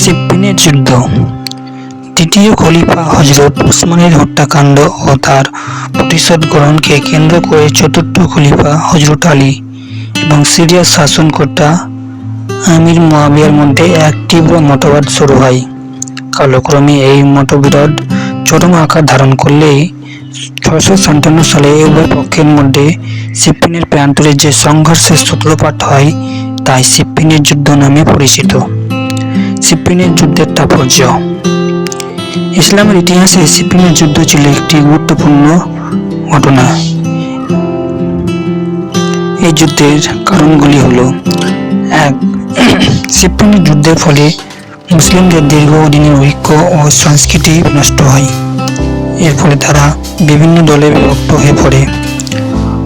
সিপ্পিনের যুদ্ধ। তৃতীয় খলিফা হজরত উসমানের হত্যাকাণ্ড ও তার প্রতিশোধ গ্রহণকে কেন্দ্র করে চতুর্থ খলিফা হজরত আলী এবং সিরিয়ার শাসনকর্তা আমির মুয়াবিয়ার মধ্যে এক তীব্র মতবাদ শুরু হয়। কালক্রমে এই মতবিরোধ চরম আকার ধারণ করলেই ছশো সাতান্ন সালে উভয় পক্ষের মধ্যে সিপ্পিনের প্রান্তরে যে সংঘর্ষের সূত্রপাত হয়, তাই সিপ্পিনের যুদ্ধ নামে পরিচিত। সিপ্পিনের যুদ্ধের তাৎপর্য। ইসলামের ইতিহাসে সিপ্পিনের যুদ্ধ ছিল একটি গুরুত্বপূর্ণ ঘটনা। এই যুদ্ধের কারণগুলি হল, এক সিপ্পিনের যুদ্ধের ফলে মুসলিমদের দীর্ঘদিনের ঐক্য ও সংস্কৃতি নষ্ট হয়। এর ফলে তারা বিভিন্ন দলে বিভক্ত হয়ে পড়ে।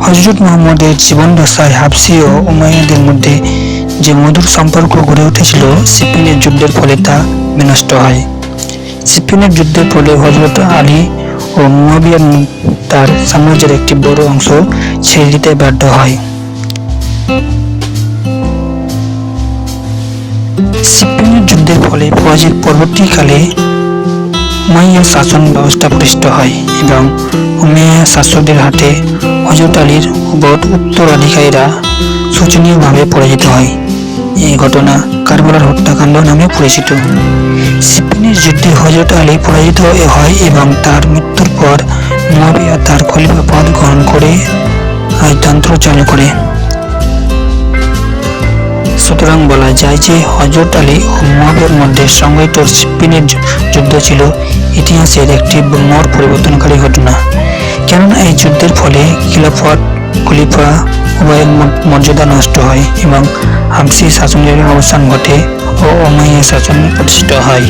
হজরত মোহাম্মদের জীবন দশায় হাফসি ও উমাইয়াদের মধ্যে যে মধুর সম্পর্ক গড়ে উঠেছিল সিপিনের যুদ্ধের ফলে তা বিনষ্ট হয়। সিপিনের যুদ্ধের ফলে হজরত আলী ও মুহাবিয়ার তার সাম্রাজ্যের একটি বড় অংশ ছেড়ে দিতে বাধ্য হয়। সিপিনের যুদ্ধের ফলে পরাজয়ের পরবর্তীকালে উমাইয়া শাসন ব্যবস্থা প্রতিষ্ঠিত হয় এবং উমাইয়া শাসকদের হাতে হজরত আলীর বট উত্তরাধিকারীরা শোচনীয়ভাবে পরাজিত হয়। এই ঘটনা কারবালার হত্যাকাণ্ড নামে পরিচিত। সিপিনের যুদ্ধে হজরত আলী পরাজিত হয় এবং তার মৃত্যুর পর মুয়াবিয়া তার খলিফা পদ গ্রহণ করে রাজতন্ত্র চালু করে। সুতরাং বলা যায় যে হজরত আলী মুয়াবিয়ার মধ্যে সিপ্পিনের স্পিনের যুদ্ধ ছিল। ইতিহাসের একটি মর পরিবর্তনকারী ঘটনা। কেননা এই যুদ্ধের ফলে খিলাফত, খলিফা উভয়ের মর্যাদা নষ্ট হয় এবং হামসি শাসনের অবসান ঘটে ও অমাইয়া শাসন প্রতিষ্ঠিত হয়।